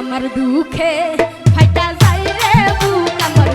আমার দুঃখে ফাইটা যাই রে বুক আমার